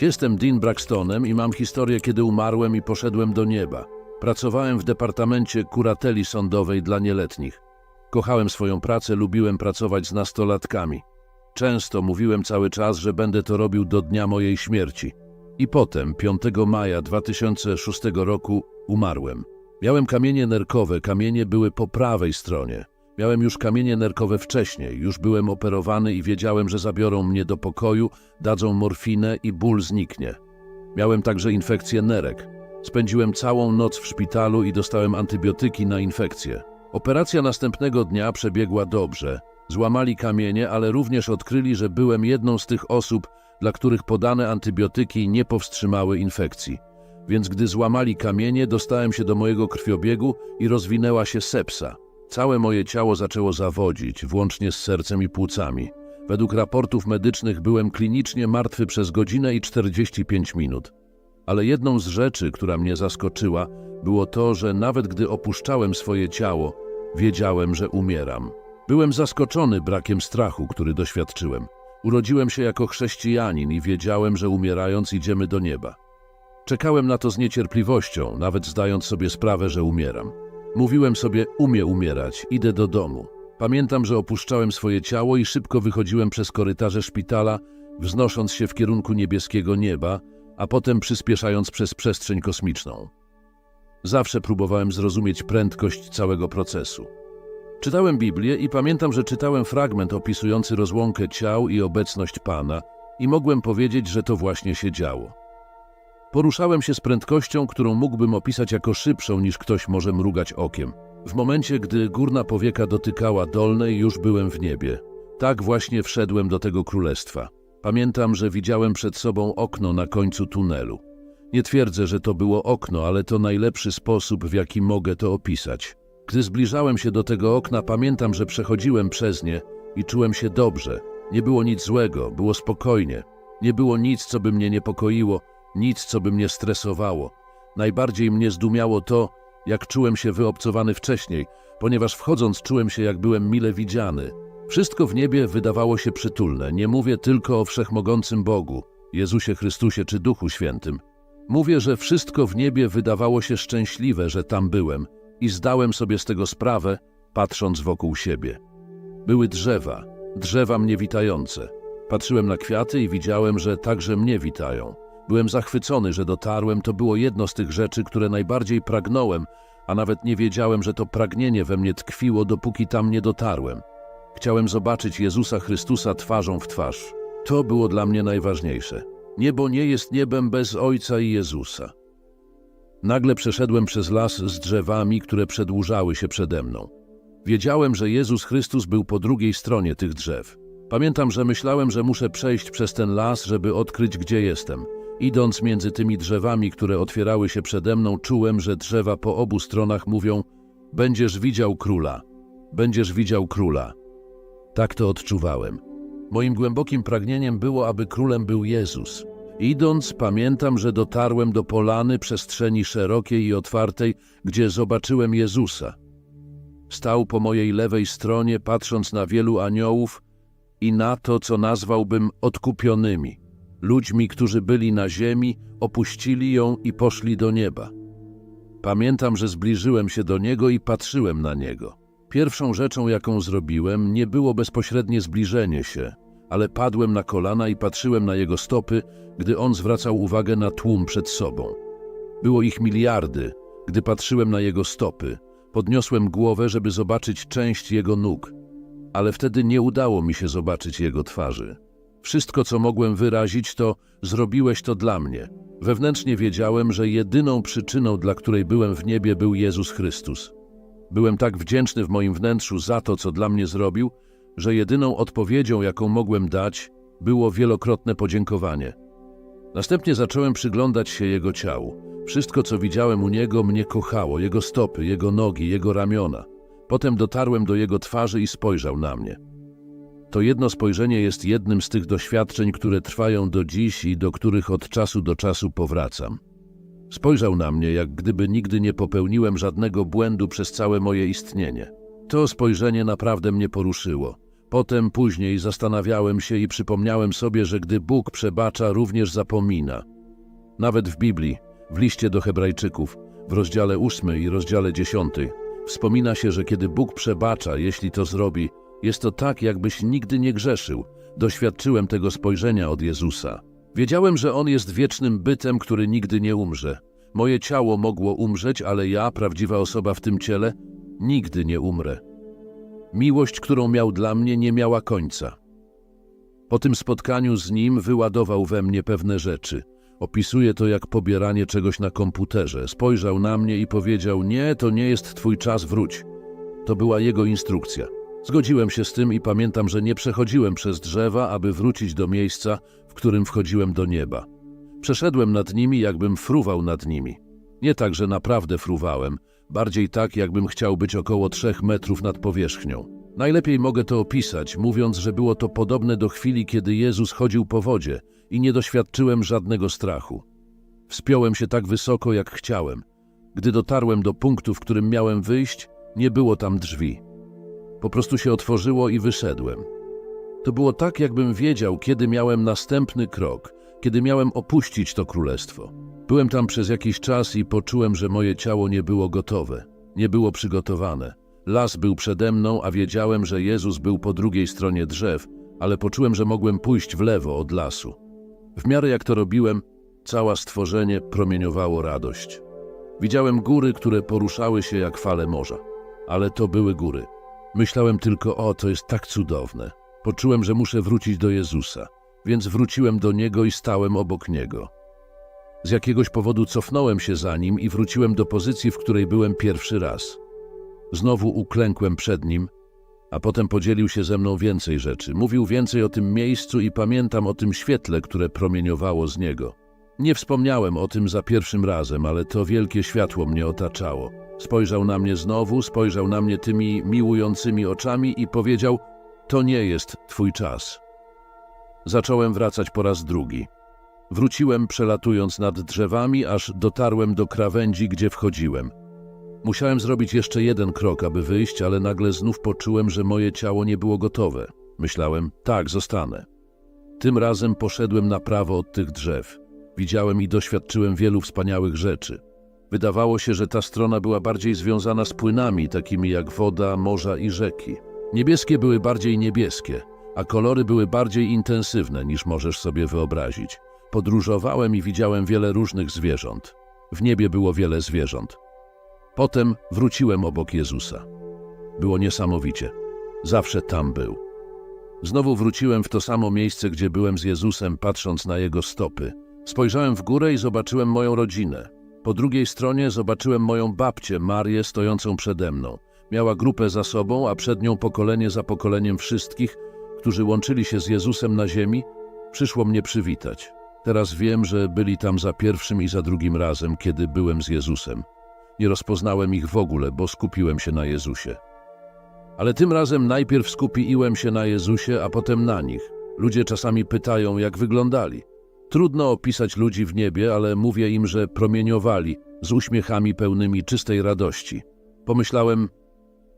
Jestem Dean Braxtonem i mam historię, kiedy umarłem i poszedłem do nieba. Pracowałem w Departamencie Kurateli Sądowej dla Nieletnich. Kochałem swoją pracę, lubiłem pracować z nastolatkami. Często mówiłem cały czas, że będę to robił do dnia mojej śmierci. I potem, 5 maja 2006 roku, umarłem. Miałem kamienie nerkowe, kamienie były po prawej stronie. Miałem już kamienie nerkowe wcześniej, już byłem operowany i wiedziałem, że zabiorą mnie do pokoju, dadzą morfinę i ból zniknie. Miałem także infekcję nerek. Spędziłem całą noc w szpitalu i dostałem antybiotyki na infekcję. Operacja następnego dnia przebiegła dobrze. Złamali kamienie, ale również odkryli, że byłem jedną z tych osób, dla których podane antybiotyki nie powstrzymały infekcji. Więc gdy złamali kamienie, dostałem się do mojego krwiobiegu i rozwinęła się sepsa. Całe moje ciało zaczęło zawodzić, włącznie z sercem i płucami. Według raportów medycznych byłem klinicznie martwy przez godzinę i 45 minut. Ale jedną z rzeczy, która mnie zaskoczyła, było to, że nawet gdy opuszczałem swoje ciało, wiedziałem, że umieram. Byłem zaskoczony brakiem strachu, który doświadczyłem. Urodziłem się jako chrześcijanin i wiedziałem, że umierając idziemy do nieba. Czekałem na to z niecierpliwością, nawet zdając sobie sprawę, że umieram. Mówiłem sobie, umie umierać, idę do domu. Pamiętam, że opuszczałem swoje ciało i szybko wychodziłem przez korytarze szpitala, wznosząc się w kierunku niebieskiego nieba, a potem przyspieszając przez przestrzeń kosmiczną. Zawsze próbowałem zrozumieć prędkość całego procesu. Czytałem Biblię i pamiętam, że czytałem fragment opisujący rozłąkę ciał i obecność Pana i mogłem powiedzieć, że to właśnie się działo. Poruszałem się z prędkością, którą mógłbym opisać jako szybszą niż ktoś może mrugać okiem. W momencie, gdy górna powieka dotykała dolnej, już byłem w niebie. Tak właśnie wszedłem do tego królestwa. Pamiętam, że widziałem przed sobą okno na końcu tunelu. Nie twierdzę, że to było okno, ale to najlepszy sposób, w jaki mogę to opisać. Gdy zbliżałem się do tego okna, pamiętam, że przechodziłem przez nie i czułem się dobrze. Nie było nic złego, było spokojnie. Nie było nic, co by mnie niepokoiło, nic, co by mnie stresowało. Najbardziej mnie zdumiało to, jak czułem się wyobcowany wcześniej, ponieważ wchodząc czułem się, jak byłem mile widziany. Wszystko w niebie wydawało się przytulne. Nie mówię tylko o wszechmogącym Bogu, Jezusie Chrystusie czy Duchu Świętym. Mówię, że wszystko w niebie wydawało się szczęśliwe, że tam byłem i zdałem sobie z tego sprawę, patrząc wokół siebie. Były drzewa, drzewa mnie witające. Patrzyłem na kwiaty i widziałem, że także mnie witają. Byłem zachwycony, że dotarłem, to było jedno z tych rzeczy, które najbardziej pragnąłem, a nawet nie wiedziałem, że to pragnienie we mnie tkwiło, dopóki tam nie dotarłem. Chciałem zobaczyć Jezusa Chrystusa twarzą w twarz. To było dla mnie najważniejsze. Niebo nie jest niebem bez Ojca i Jezusa. Nagle przeszedłem przez las z drzewami, które przedłużały się przede mną. Wiedziałem, że Jezus Chrystus był po drugiej stronie tych drzew. Pamiętam, że myślałem, że muszę przejść przez ten las, żeby odkryć, gdzie jestem. Idąc między tymi drzewami, które otwierały się przede mną, czułem, że drzewa po obu stronach mówią: Będziesz widział króla, będziesz widział króla. Tak to odczuwałem. Moim głębokim pragnieniem było, aby królem był Jezus. Idąc, pamiętam, że dotarłem do polany przestrzeni szerokiej i otwartej, gdzie zobaczyłem Jezusa. Stał po mojej lewej stronie, patrząc na wielu aniołów i na to, co nazwałbym odkupionymi. Ludźmi, którzy byli na ziemi, opuścili ją i poszli do nieba. Pamiętam, że zbliżyłem się do niego i patrzyłem na niego. Pierwszą rzeczą, jaką zrobiłem, nie było bezpośrednie zbliżenie się, ale padłem na kolana i patrzyłem na jego stopy, gdy on zwracał uwagę na tłum przed sobą. Było ich miliardy. Gdy patrzyłem na jego stopy, podniosłem głowę, żeby zobaczyć część jego nóg, ale wtedy nie udało mi się zobaczyć jego twarzy. Wszystko, co mogłem wyrazić, to zrobiłeś to dla mnie. Wewnętrznie wiedziałem, że jedyną przyczyną, dla której byłem w niebie, był Jezus Chrystus. Byłem tak wdzięczny w moim wnętrzu za to, co dla mnie zrobił, że jedyną odpowiedzią, jaką mogłem dać, było wielokrotne podziękowanie. Następnie zacząłem przyglądać się jego ciału. Wszystko, co widziałem u niego, mnie kochało: jego stopy, jego nogi, jego ramiona. Potem dotarłem do jego twarzy i spojrzał na mnie. To jedno spojrzenie jest jednym z tych doświadczeń, które trwają do dziś i do których od czasu do czasu powracam. Spojrzał na mnie, jak gdyby nigdy nie popełniłem żadnego błędu przez całe moje istnienie. To spojrzenie naprawdę mnie poruszyło. Potem, później zastanawiałem się i przypomniałem sobie, że gdy Bóg przebacza, również zapomina. Nawet w Biblii, w liście do Hebrajczyków, w rozdziale 8 i rozdziale 10, wspomina się, że kiedy Bóg przebacza, jeśli to zrobi, jest to tak, jakbyś nigdy nie grzeszył. Doświadczyłem tego spojrzenia od Jezusa. Wiedziałem, że On jest wiecznym bytem, który nigdy nie umrze. Moje ciało mogło umrzeć, ale ja, prawdziwa osoba w tym ciele, nigdy nie umrę. Miłość, którą miał dla mnie, nie miała końca. Po tym spotkaniu z nim wyładował we mnie pewne rzeczy. Opisuję to jak pobieranie czegoś na komputerze. Spojrzał na mnie i powiedział: Nie, to nie jest twój czas, wróć. To była jego instrukcja. Zgodziłem się z tym i pamiętam, że nie przechodziłem przez drzewa, aby wrócić do miejsca, w którym wchodziłem do nieba. Przeszedłem nad nimi, jakbym fruwał nad nimi. Nie tak, że naprawdę fruwałem, bardziej tak, jakbym chciał być około trzech metrów nad powierzchnią. Najlepiej mogę to opisać, mówiąc, że było to podobne do chwili, kiedy Jezus chodził po wodzie i nie doświadczyłem żadnego strachu. Wspiąłem się tak wysoko, jak chciałem. Gdy dotarłem do punktu, w którym miałem wyjść, nie było tam drzwi. Po prostu się otworzyło i wyszedłem. To było tak, jakbym wiedział, kiedy miałem następny krok, kiedy miałem opuścić to królestwo. Byłem tam przez jakiś czas i poczułem, że moje ciało nie było gotowe, nie było przygotowane. Las był przede mną, a wiedziałem, że Jezus był po drugiej stronie drzew, ale poczułem, że mogłem pójść w lewo od lasu. W miarę jak to robiłem, całe stworzenie promieniowało radość. Widziałem góry, które poruszały się jak fale morza, ale to były góry. Myślałem tylko, o, to jest tak cudowne. Poczułem, że muszę wrócić do Jezusa, więc wróciłem do Niego i stałem obok Niego. Z jakiegoś powodu cofnąłem się za Nim i wróciłem do pozycji, w której byłem pierwszy raz. Znowu uklękłem przed Nim, a potem podzielił się ze mną więcej rzeczy. Mówił więcej o tym miejscu i pamiętam o tym świetle, które promieniowało z Niego. Nie wspomniałem o tym za pierwszym razem, ale to wielkie światło mnie otaczało. Spojrzał na mnie znowu, spojrzał na mnie tymi miłującymi oczami i powiedział: To nie jest twój czas. Zacząłem wracać po raz drugi. Wróciłem przelatując nad drzewami, aż dotarłem do krawędzi, gdzie wchodziłem. Musiałem zrobić jeszcze jeden krok, aby wyjść, ale nagle znów poczułem, że moje ciało nie było gotowe. Myślałem: Tak, zostanę. Tym razem poszedłem na prawo od tych drzew. Widziałem i doświadczyłem wielu wspaniałych rzeczy. Wydawało się, że ta strona była bardziej związana z płynami, takimi jak woda, morza i rzeki. Niebieskie były bardziej niebieskie, a kolory były bardziej intensywne niż możesz sobie wyobrazić. Podróżowałem i widziałem wiele różnych zwierząt. W niebie było wiele zwierząt. Potem wróciłem obok Jezusa. Było niesamowicie. Zawsze tam był. Znowu wróciłem w to samo miejsce, gdzie byłem z Jezusem, patrząc na Jego stopy. Spojrzałem w górę i zobaczyłem moją rodzinę. Po drugiej stronie zobaczyłem moją babcię, Marię, stojącą przede mną. Miała grupę za sobą, a przed nią pokolenie za pokoleniem wszystkich, którzy łączyli się z Jezusem na ziemi, przyszło mnie przywitać. Teraz wiem, że byli tam za pierwszym i za drugim razem, kiedy byłem z Jezusem. Nie rozpoznałem ich w ogóle, bo skupiłem się na Jezusie. Ale tym razem najpierw skupiłem się na Jezusie, a potem na nich. Ludzie czasami pytają, jak wyglądali. Trudno opisać ludzi w niebie, ale mówię im, że promieniowali z uśmiechami pełnymi czystej radości. Pomyślałem,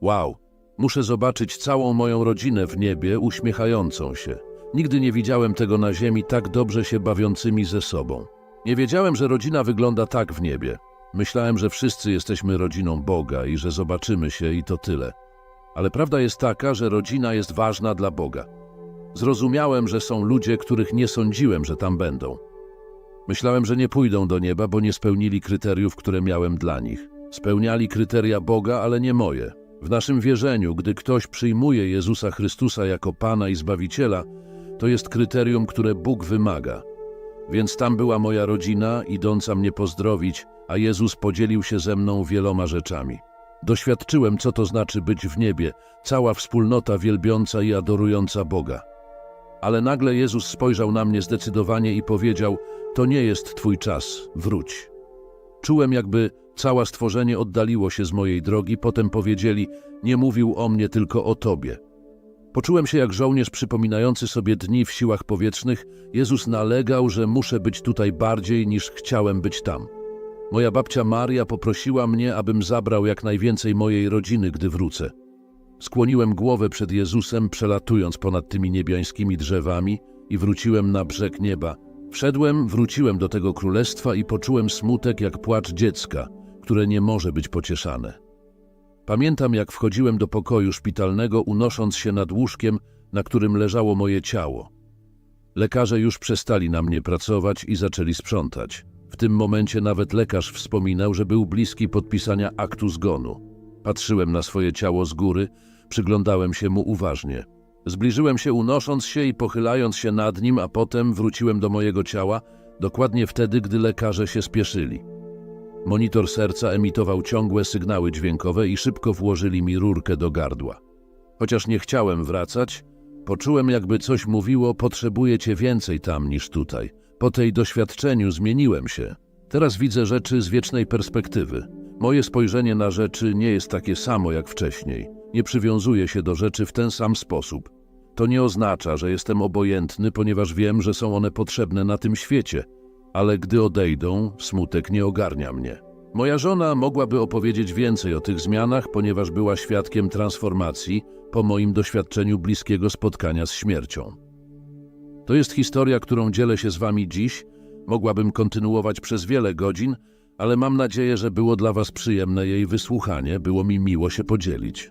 wow, muszę zobaczyć całą moją rodzinę w niebie uśmiechającą się. Nigdy nie widziałem tego na ziemi tak dobrze się bawiącymi ze sobą. Nie wiedziałem, że rodzina wygląda tak w niebie. Myślałem, że wszyscy jesteśmy rodziną Boga i że zobaczymy się i to tyle. Ale prawda jest taka, że rodzina jest ważna dla Boga. Zrozumiałem, że są ludzie, których nie sądziłem, że tam będą. Myślałem, że nie pójdą do nieba, bo nie spełnili kryteriów, które miałem dla nich. Spełniali kryteria Boga, ale nie moje. W naszym wierzeniu, gdy ktoś przyjmuje Jezusa Chrystusa jako Pana i Zbawiciela, to jest kryterium, które Bóg wymaga. Więc tam była moja rodzina, idąca mnie pozdrowić, a Jezus podzielił się ze mną wieloma rzeczami. Doświadczyłem, co to znaczy być w niebie, cała wspólnota wielbiąca i adorująca Boga. Ale nagle Jezus spojrzał na mnie zdecydowanie i powiedział: To nie jest Twój czas, wróć. Czułem, jakby całe stworzenie oddaliło się z mojej drogi, potem powiedzieli: Nie mówił o mnie, tylko o Tobie. Poczułem się jak żołnierz przypominający sobie dni w siłach powietrznych. Jezus nalegał, że muszę być tutaj bardziej niż chciałem być tam. Moja babcia Maria poprosiła mnie, abym zabrał jak najwięcej mojej rodziny, gdy wrócę. Skłoniłem głowę przed Jezusem, przelatując ponad tymi niebiańskimi drzewami i wróciłem na brzeg nieba. Wszedłem, wróciłem do tego królestwa i poczułem smutek jak płacz dziecka, które nie może być pocieszane. Pamiętam, jak wchodziłem do pokoju szpitalnego, unosząc się nad łóżkiem, na którym leżało moje ciało. Lekarze już przestali na mnie pracować i zaczęli sprzątać. W tym momencie nawet lekarz wspominał, że był bliski podpisania aktu zgonu. Patrzyłem na swoje ciało z góry, przyglądałem się mu uważnie. Zbliżyłem się unosząc się i pochylając się nad nim, a potem wróciłem do mojego ciała, dokładnie wtedy, gdy lekarze się spieszyli. Monitor serca emitował ciągłe sygnały dźwiękowe i szybko włożyli mi rurkę do gardła. Chociaż nie chciałem wracać, poczułem jakby coś mówiło, potrzebuję cię więcej tam niż tutaj. Po tej doświadczeniu zmieniłem się. Teraz widzę rzeczy z wiecznej perspektywy. Moje spojrzenie na rzeczy nie jest takie samo jak wcześniej. Nie przywiązuję się do rzeczy w ten sam sposób. To nie oznacza, że jestem obojętny, ponieważ wiem, że są one potrzebne na tym świecie, ale gdy odejdą, smutek nie ogarnia mnie. Moja żona mogłaby opowiedzieć więcej o tych zmianach, ponieważ była świadkiem transformacji po moim doświadczeniu bliskiego spotkania z śmiercią. To jest historia, którą dzielę się z Wami dziś. Mogłabym kontynuować przez wiele godzin, ale mam nadzieję, że było dla Was przyjemne jej wysłuchanie, było mi miło się podzielić.